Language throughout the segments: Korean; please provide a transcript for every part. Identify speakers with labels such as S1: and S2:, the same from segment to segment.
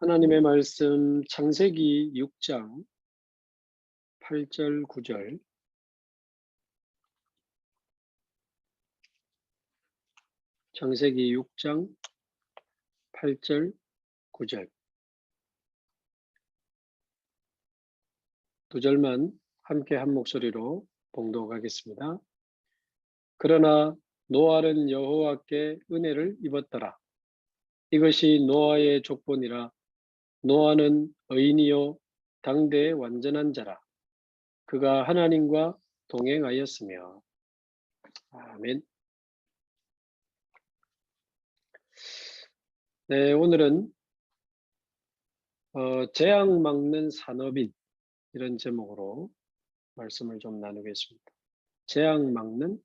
S1: 하나님의 말씀 창세기 6장 8절 9절 창세기 6장 8절 9절 두 절만 함께 한 목소리로 봉독하겠습니다. 그러나 노아는 여호와께 은혜를 입었더라. 이것이 노아의 족본이라 노아는 의인이요 당대의 완전한 자라. 그가 하나님과 동행하였으며. 아멘. 네, 오늘은 어, 재앙 막는 산업인 이런 제목으로 말씀을 좀 나누겠습니다. 재앙 막는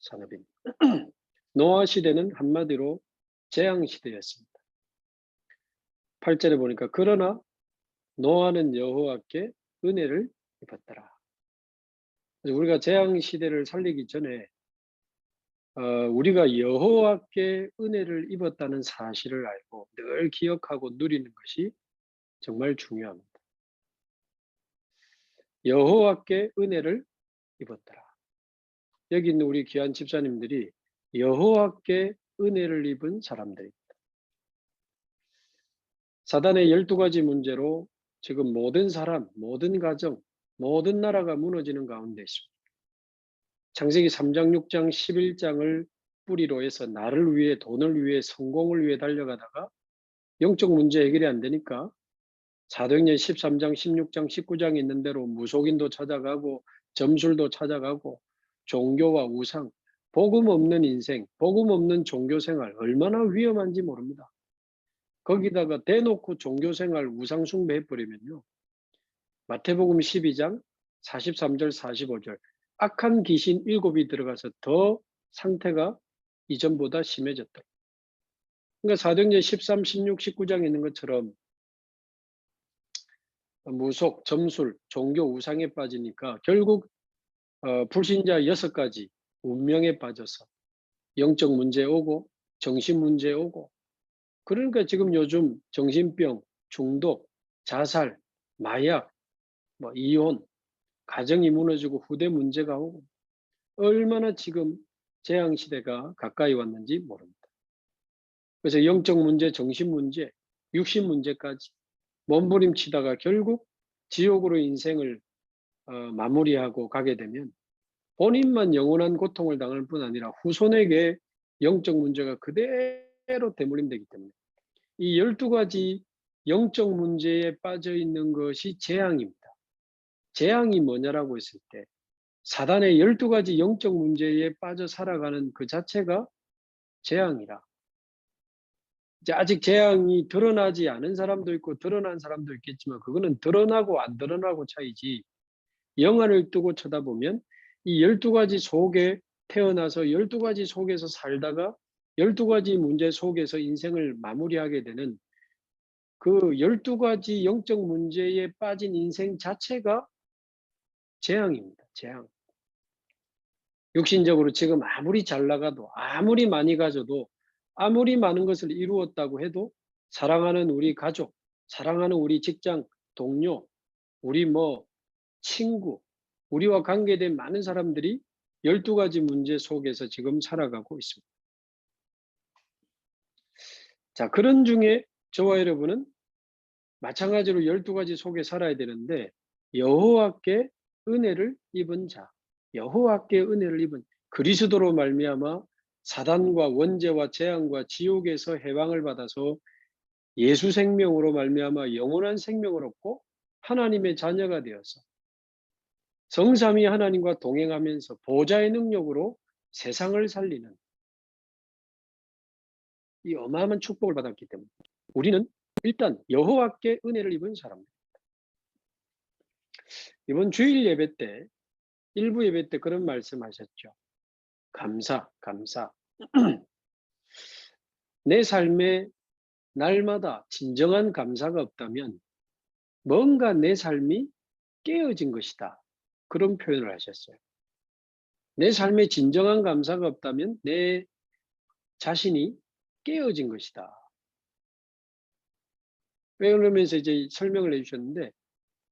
S1: 산업인. 노아 시대는 한마디로 재앙 시대였습니다. 8절에 보니까 그러나 노아는 여호와께 은혜를 입었더라. 우리가 재앙 시대를 살리기 전에 어, 우리가 여호와께 은혜를 입었다는 사실을 알고 늘 기억하고 누리는 것이 정말 중요합니다. 여호와께 은혜를 입었더라. 여기 있는 우리 귀한 집사님들이 여호와께 은혜를 입은 사람들입니다. 사단의 12가지 문제로 지금 모든 사람, 모든 가정, 모든 나라가 무너지는 가운데 있습니다. 창세기 3장, 6장, 11장을 뿌리로 해서 나를 위해, 돈을 위해, 성공을 위해 달려가다가 영적 문제 해결이 안 되니까 사도행전 13장, 16장, 19장에 있는 대로 무속인도 찾아가고 점술도 찾아가고 종교와 우상, 복음 없는 인생, 복음 없는 종교 생활 얼마나 위험한지 모릅니다. 거기다가 대놓고 종교 생활 우상 숭배해 버리면요. 마태복음 12장 43절 45절 악한 귀신 일곱이 들어가서 더 상태가 이전보다 심해졌다. 그러니까 사도행전 13, 16, 19장에 있는 것처럼 무속, 점술, 종교 우상에 빠지니까 결국 어, 불신자 여섯 가지 운명에 빠져서 영적 문제 오고 정신 문제 오고 그러니까 지금 요즘 정신병, 중독, 자살, 마약, 뭐 이혼, 가정이 무너지고 후대 문제가 오고 얼마나 지금 재앙 시대가 가까이 왔는지 모릅니다. 그래서 영적 문제, 정신 문제, 육신 문제까지 몸부림치다가 결국 지옥으로 인생을 어, 마무리하고 가게 되면 본인만 영원한 고통을 당할 뿐 아니라 후손에게 영적 문제가 그대로 대물림되기 때문에 이 12가지 영적 문제에 빠져 있는 것이 재앙입니다. 재앙이 뭐냐라고 했을 때 사단의 12가지 영적 문제에 빠져 살아가는 그 자체가 재앙이라. 이제 아직 재앙이 드러나지 않은 사람도 있고 드러난 사람도 있겠지만 그거는 드러나고 안 드러나고 차이지 영안을 뜨고 쳐다보면 이 12가지 속에 태어나서 12가지 속에서 살다가 12가지 문제 속에서 인생을 마무리하게 되는 그 12가지 영적 문제에 빠진 인생 자체가 재앙입니다. 재앙. 육신적으로 지금 아무리 잘 나가도 아무리 많이 가져도 아무리 많은 것을 이루었다고 해도 사랑하는 우리 가족, 사랑하는 우리 직장 동료, 우리 뭐 친구, 우리와 관계된 많은 사람들이 12가지 문제 속에서 지금 살아가고 있습니다. 자, 그런 중에 저와 여러분은 마찬가지로 12가지 속에 살아야 되는데 여호와께 은혜를 입은 자, 여호와께 은혜를 입은 그리스도로 말미암아 사단과 원죄와 재앙과 지옥에서 해방을 받아서 예수 생명으로 말미암아 영원한 생명을 얻고 하나님의 자녀가 되어서 성삼위 하나님과 동행하면서 보좌의 능력으로 세상을 살리는 이 어마어마한 축복을 받았기 때문에 우리는 일단 여호와께 은혜를 입은 사람입니다. 이번 주일 예배 때 일부 예배 때 그런 말씀하셨죠. 감사, 감사. 내 삶에 날마다 진정한 감사가 없다면 뭔가 내 삶이 깨어진 것이다. 그런 표현을 하셨어요. 내 삶에 진정한 감사가 없다면 내 자신이 깨어진 것이다. 그러면서 이제 설명을 해주셨는데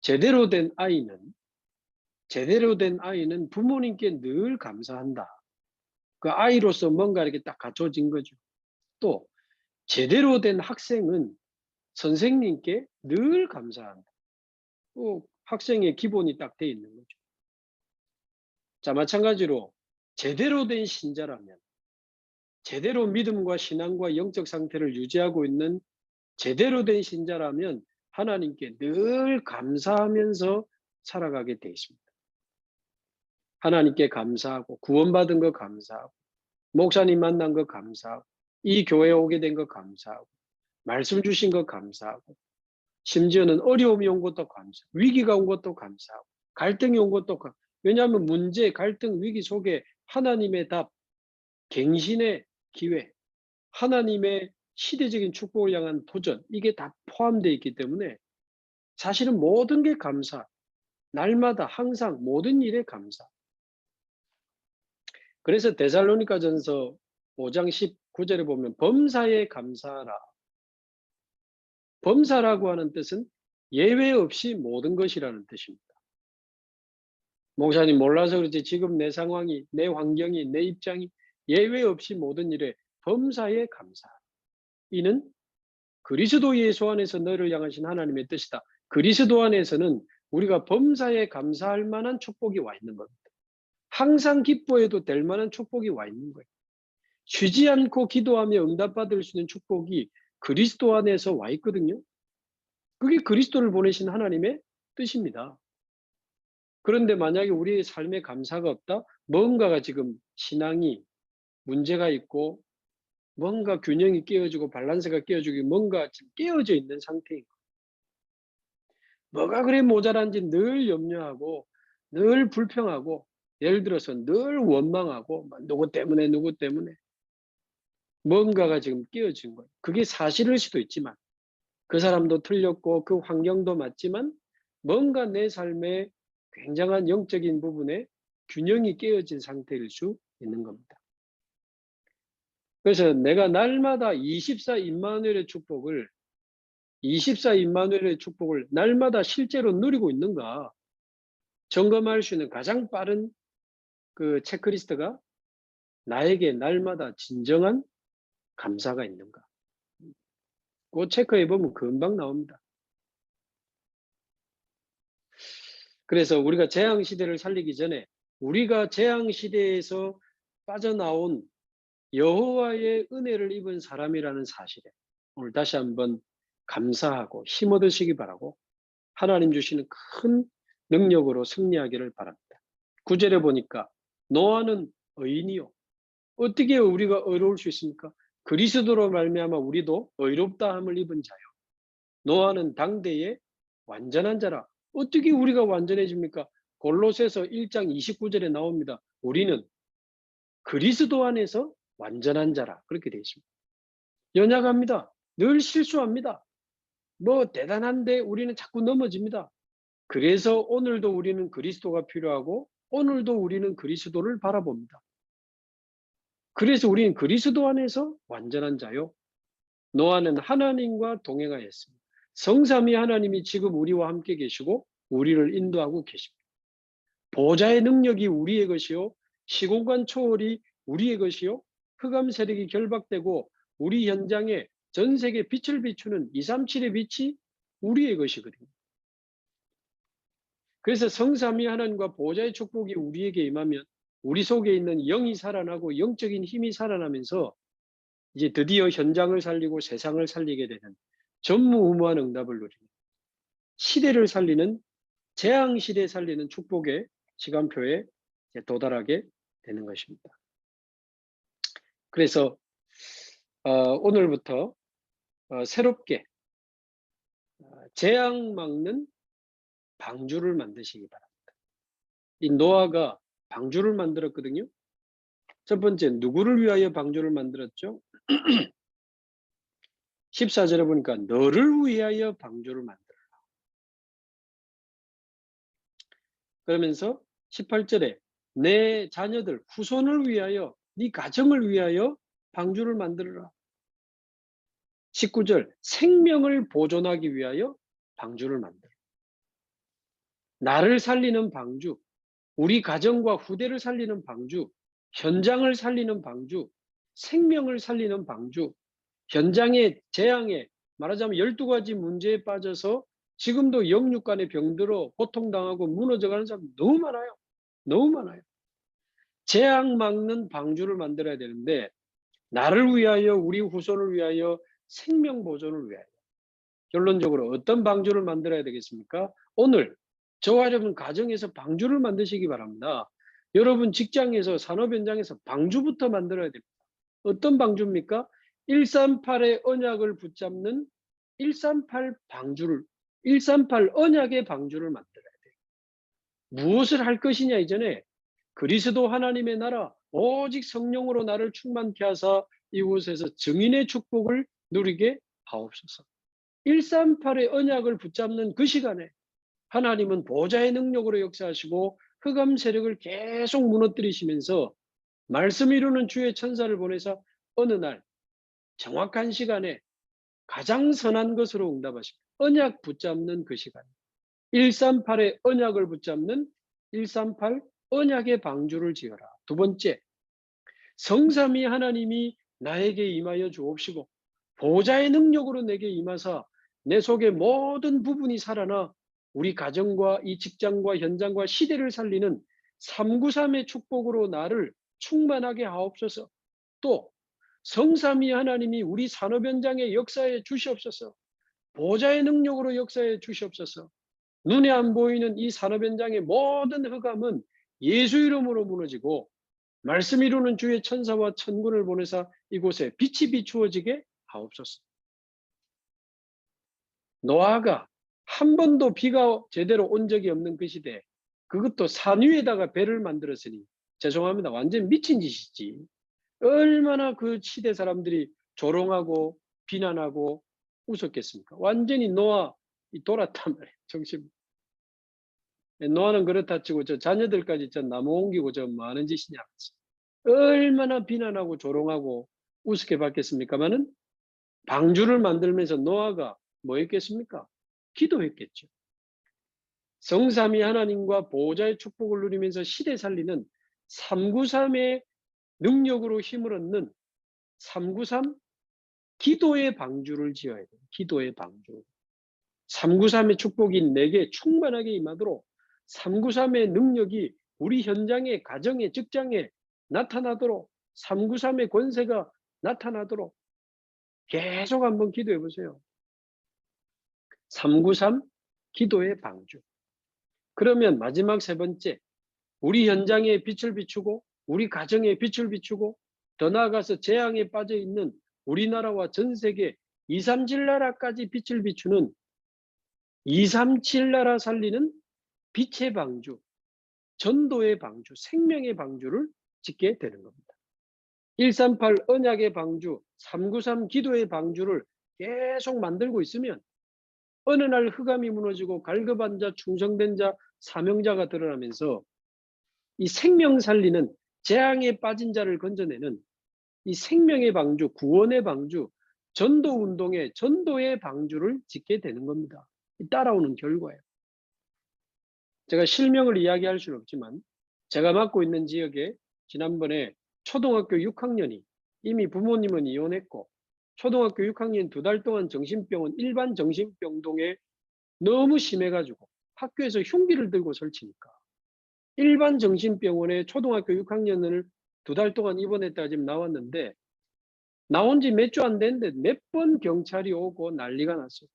S1: 제대로 된 아이는 제대로 된 아이는 부모님께 늘 감사한다. 그 아이로서 뭔가 이렇게 딱 갖춰진 거죠. 또 제대로 된 학생은 선생님께 늘 감사한다. 또 학생의 기본이 딱 돼 있는 거죠. 자, 마찬가지로 제대로 된 신자라면 제대로 믿음과 신앙과 영적 상태를 유지하고 있는 제대로 된 신자라면 하나님께 늘 감사하면서 살아가게 되어 있습니다. 하나님께 감사하고 구원받은 거 감사하고 목사님 만난 거 감사하고 이 교회에 오게 된 거 감사하고 말씀 주신 거 감사하고 심지어는 어려움이 온 것도 감사 위기가 온 것도 감사하고 갈등이 온 것도 감 왜냐하면 문제, 갈등, 위기 속에 하나님의 답, 갱신의 기회, 하나님의 시대적인 축복을 향한 도전 이게 다 포함되어 있기 때문에 사실은 모든 게 감사. 날마다 항상 모든 일에 감사. 그래서 데살로니가 전서 5장 19절에 보면 범사에 감사하라. 범사라고 하는 뜻은 예외 없이 모든 것이라는 뜻입니다. 목사님 몰라서 그렇지. 지금 내 상황이 내 환경이 내 입장이 예외 없이 모든 일에 범사에 감사 이는 그리스도 예수 안에서 너를 향하신 하나님의 뜻이다. 그리스도 안에서는 우리가 범사에 감사할 만한 축복이 와 있는 겁니다. 항상 기뻐해도 될 만한 축복이 와 있는 거예요. 쉬지 않고 기도하며 응답받을 수 있는 축복이 그리스도 안에서 와 있거든요. 그게 그리스도를 보내신 하나님의 뜻입니다. 그런데 만약에 우리의 삶에 감사가 없다? 뭔가가 지금 신앙이 문제가 있고 뭔가 균형이 깨어지고 밸런스가 깨어지고 뭔가 지금 깨어져 있는 상태인. 뭐가 그래 모자란지 늘 염려하고 늘 불평하고 예를 들어서 늘 원망하고 누구 때문에 누구 때문에 뭔가가 지금 깨어진 거예요. 그게 사실일 수도 있지만 그 사람도 틀렸고 그 환경도 맞지만 뭔가 내 삶에 굉장한 영적인 부분에 균형이 깨어진 상태일 수 있는 겁니다. 그래서 내가 날마다 24 임마누엘의 축복을 24 임마누엘의 축복을 날마다 실제로 누리고 있는가 점검할 수 있는 가장 빠른 그 체크리스트가 나에게 날마다 진정한 감사가 있는가. 그 체크해 보면 금방 나옵니다. 그래서 우리가 재앙 시대를 살리기 전에 우리가 재앙 시대에서 빠져나온 여호와의 은혜를 입은 사람이라는 사실에 오늘 다시 한번 감사하고 힘 얻으시기 바라고 하나님 주시는 큰 능력으로 승리하기를 바랍니다. 구절에 보니까 노아는 의인이요. 어떻게 우리가 의로울 수 있습니까? 그리스도로 말미암아 우리도 의롭다함을 입은 자요. 노아는 당대의 완전한 자라. 어떻게 우리가 완전해집니까? 골로새서 1장 29절에 나옵니다. 우리는 그리스도 안에서 완전한 자라 그렇게 되어 있습니다. 연약합니다. 늘 실수합니다. 뭐 대단한데 우리는 자꾸 넘어집니다. 그래서 오늘도 우리는 그리스도가 필요하고 오늘도 우리는 그리스도를 바라봅니다. 그래서 우리는 그리스도 안에서 완전한 자요. 노아는 하나님과 동행하였습니다. 성삼위 하나님이 지금 우리와 함께 계시고 우리를 인도하고 계십니다. 보좌의 능력이 우리의 것이요. 시공간 초월이 우리의 것이요. 흑암 세력이 결박되고 우리 현장에 전 세계 빛을 비추는 237의 빛이 우리의 것이거든요. 그래서 성삼위 하나님과 보좌의 축복이 우리에게 임하면 우리 속에 있는 영이 살아나고 영적인 힘이 살아나면서 이제 드디어 현장을 살리고 세상을 살리게 되는 전무후무한 응답을 누리는 시대를 살리는 재앙 시대 살리는 축복의 시간표에 도달하게 되는 것입니다. 그래서 어, 오늘부터 어, 새롭게 어, 재앙 막는 방주를 만드시기 바랍니다. 이 노아가 방주를 만들었거든요. 첫 번째 누구를 위하여 방주를 만들었죠? 14절에 보니까 너를 위하여 방주를 만들어라. 그러면서 18절에 내 자녀들 후손을 위하여 네 가정을 위하여 방주를 만들어라. 19절 생명을 보존하기 위하여 방주를 만들어. 나를 살리는 방주, 우리 가정과 후대를 살리는 방주, 현장을 살리는 방주, 생명을 살리는 방주, 현장의 재앙에 말하자면 12가지 문제에 빠져서 지금도 영육간의 병들어 고통당하고 무너져가는 사람 너무 많아요. 너무 많아요. 재앙 막는 방주를 만들어야 되는데 나를 위하여 우리 후손을 위하여 생명 보존을 위하여 결론적으로 어떤 방주를 만들어야 되겠습니까? 오늘 저와 여러분 가정에서 방주를 만드시기 바랍니다. 여러분 직장에서 산업 현장에서 방주부터 만들어야 됩니다. 어떤 방주입니까? 138의 언약을 붙잡는 138 방주를 138 언약의 방주를 만들어야 돼요. 무엇을 할 것이냐 이전에 그리스도 하나님의 나라 오직 성령으로 나를 충만케 하사 이곳에서 증인의 축복을 누리게 하옵소서. 138의 언약을 붙잡는 그 시간에 하나님은 보좌의 능력으로 역사하시고 흑암 세력을 계속 무너뜨리시면서 말씀 이루는 주의 천사를 보내서 어느 날 정확한 시간에 가장 선한 것으로 응답하십니다. 언약 붙잡는 그 시간. 138의 언약을 붙잡는 138 언약의 방주를 지어라. 두 번째, 성삼위 하나님이 나에게 임하여 주옵시고 보좌의 능력으로 내게 임하사 내 속의 모든 부분이 살아나 우리 가정과 이 직장과 현장과 시대를 살리는 393의 축복으로 나를 충만하게 하옵소서. 또 성삼위 하나님이 우리 산업 현장의 역사에 주시옵소서. 보좌의 능력으로 역사에 주시옵소서. 눈에 안 보이는 이 산업 현장의 모든 흑암은 예수 이름으로 무너지고 말씀 이루는 주의 천사와 천군을 보내사 이곳에 빛이 비추어지게 하옵소서. 노아가 한 번도 비가 제대로 온 적이 없는 그 시대 그것도 산 위에다가 배를 만들었으니 죄송합니다. 완전 미친 짓이지. 얼마나 그 시대 사람들이 조롱하고 비난하고 웃었겠습니까? 완전히 노아 돌았단 말이에요. 정신. 노아는 그렇다 치고 저 자녀들까지 저 나무 옮기고 저 많은 짓이냐. 얼마나 비난하고 조롱하고 우습게 받겠습니까마는 방주를 만들면서 노아가 뭐 했겠습니까? 기도했겠죠. 성삼위 하나님과 보호자의 축복을 누리면서 시대 살리는 393의 능력으로 힘을 얻는 393 기도의 방주를 지어야 돼요. 기도의 방주. 393의 축복이 내게 충만하게 임하도록 393의 능력이 우리 현장에, 가정에, 직장에 나타나도록 393의 권세가 나타나도록 계속 한번 기도해 보세요. 393 기도의 방주. 그러면 마지막 세 번째, 우리 현장에 빛을 비추고 우리 가정에 빛을 비추고 더 나아가서 재앙에 빠져 있는 우리나라와 전 세계 237 나라까지 빛을 비추는 237 나라 살리는 빛의 방주, 전도의 방주, 생명의 방주를 짓게 되는 겁니다. 138 언약의 방주, 393 기도의 방주를 계속 만들고 있으면 어느 날 흑암이 무너지고 갈급한 자, 충성된 자, 사명자가 드러나면서 이 생명 살리는 재앙에 빠진 자를 건져내는 이 생명의 방주, 구원의 방주, 전도 운동의 전도의 방주를 짓게 되는 겁니다. 따라오는 결과예요. 제가 실명을 이야기할 수는 없지만 제가 맡고 있는 지역에 지난번에 초등학교 6학년이 이미 부모님은 이혼했고 초등학교 6학년 두 달 동안 정신병원 일반 정신병동에 너무 심해가지고 학교에서 흉기를 들고 설치니까 일반 정신병원에 초등학교 6학년을 두 달 동안 입원했다가 지금 나왔는데 나온 지 몇 주 안 됐는데 몇 번 경찰이 오고 난리가 났어요.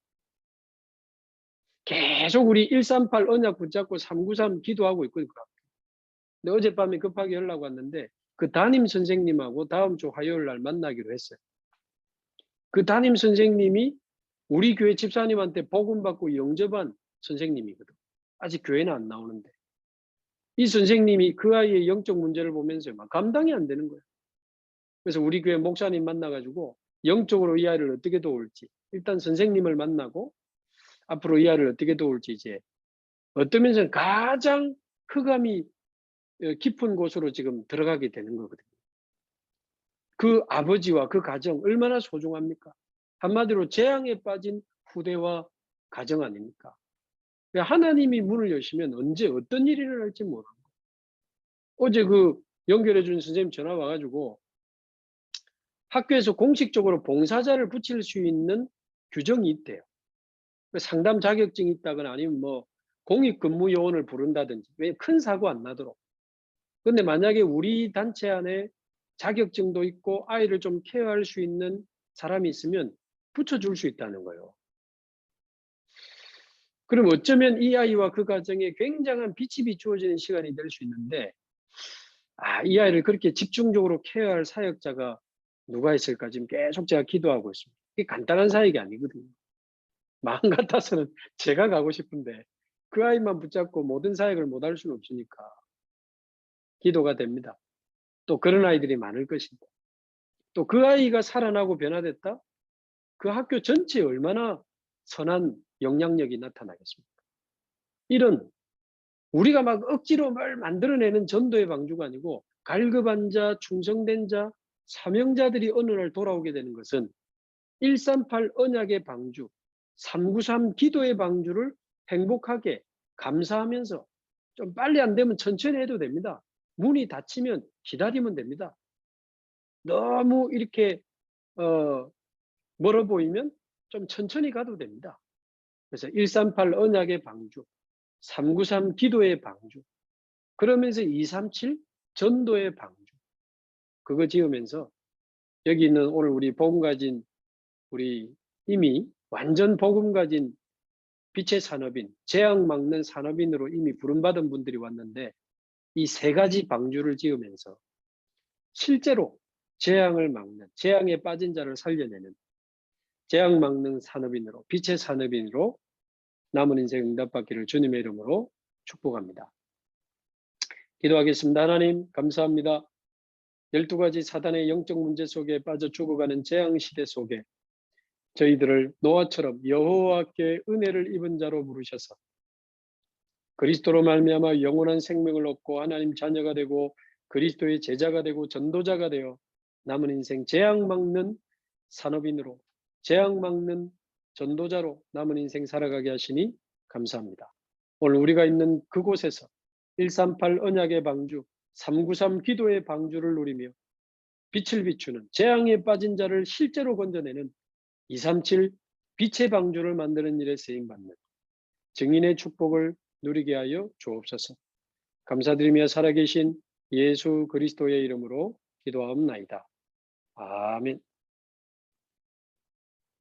S1: 계속 우리 138 언약 붙잡고 393 기도하고 있거든요. 근데 어젯밤에 급하게 연락 왔는데 그 담임 선생님하고 다음 주 화요일 날 만나기로 했어요. 그 담임 선생님이 우리 교회 집사님한테 복음 받고 영접한 선생님이거든. 아직 교회는 안 나오는데. 이 선생님이 그 아이의 영적 문제를 보면서 막 감당이 안 되는 거예요. 그래서 우리 교회 목사님 만나가지고 영적으로 이 아이를 어떻게 도울지 일단 선생님을 만나고 앞으로 이 아이를 어떻게 도울지 이제 어떤 면에서는 가장 흑암이 어, 깊은 곳으로 지금 들어가게 되는 거거든요. 그 아버지와 그 가정 얼마나 소중합니까? 한마디로 재앙에 빠진 후대와 가정 아닙니까? 하나님이 문을 여시면 언제 어떤 일이 일어날지 거예요. 어제 그 연결해 준 선생님 전화 와가지고 학교에서 공식적으로 봉사자를 붙일 수 있는 규정이 있대요. 그 상담 자격증이 있다거나 아니면 뭐 공익 근무 요원을 부른다든지 왜 큰 사고 안 나도록. 근데 만약에 우리 단체 안에 자격증도 있고 아이를 좀 케어할 수 있는 사람이 있으면 붙여줄 수 있다는 거예요. 그럼 어쩌면 이 아이와 그 가정에 굉장한 빛이 비추어지는 시간이 될 수 있는데, 아, 이 아이를 그렇게 집중적으로 케어할 사역자가 누가 있을까 지금 계속 제가 기도하고 있습니다. 이게 간단한 사역이 아니거든요. 마음 같아서는 제가 가고 싶은데 그 아이만 붙잡고 모든 사역을 못할 수는 없으니까 기도가 됩니다. 또 그런 아이들이 많을 것입니다. 또 그 아이가 살아나고 변화됐다? 그 학교 전체에 얼마나 선한 영향력이 나타나겠습니까? 이런 우리가 막 억지로 뭘 만들어내는 전도의 방주가 아니고 갈급한 자, 충성된 자, 사명자들이 어느 날 돌아오게 되는 것은 138 언약의 방주, 393 기도의 방주를 행복하게 감사하면서 좀 빨리 안 되면 천천히 해도 됩니다. 문이 닫히면 기다리면 됩니다. 너무 이렇게 어, 멀어 보이면 좀 천천히 가도 됩니다. 그래서 138 언약의 방주, 393 기도의 방주, 그러면서 237 전도의 방주, 그거 지으면서 여기 있는 오늘 우리 복음 가진 우리 이미 완전 복음 가진 빛의 산업인, 재앙 막는 산업인으로 이미 부름받은 분들이 왔는데 이 세 가지 방주를 지으면서 실제로 재앙을 막는, 재앙에 빠진 자를 살려내는 재앙 막는 산업인으로, 빛의 산업인으로 남은 인생 응답받기를 주님의 이름으로 축복합니다. 기도하겠습니다. 하나님, 감사합니다. 12가지 사단의 영적 문제 속에 빠져 죽어가는 재앙 시대 속에 저희들을 노아처럼 여호와께 은혜를 입은 자로 부르셔서 그리스도로 말미암아 영원한 생명을 얻고 하나님 자녀가 되고 그리스도의 제자가 되고 전도자가 되어 남은 인생 재앙 막는 산업인으로 재앙 막는 전도자로 남은 인생 살아가게 하시니 감사합니다. 오늘 우리가 있는 그곳에서 138 언약의 방주, 393 기도의 방주를 누리며 빛을 비추는 재앙에 빠진 자를 실제로 건져내는 237 빛의 방주를 만드는 일에 쓰임 받는 증인의 축복을 누리게 하여 주옵소서. 감사드리며 살아계신 예수 그리스도의 이름으로 기도하옵나이다. 아멘.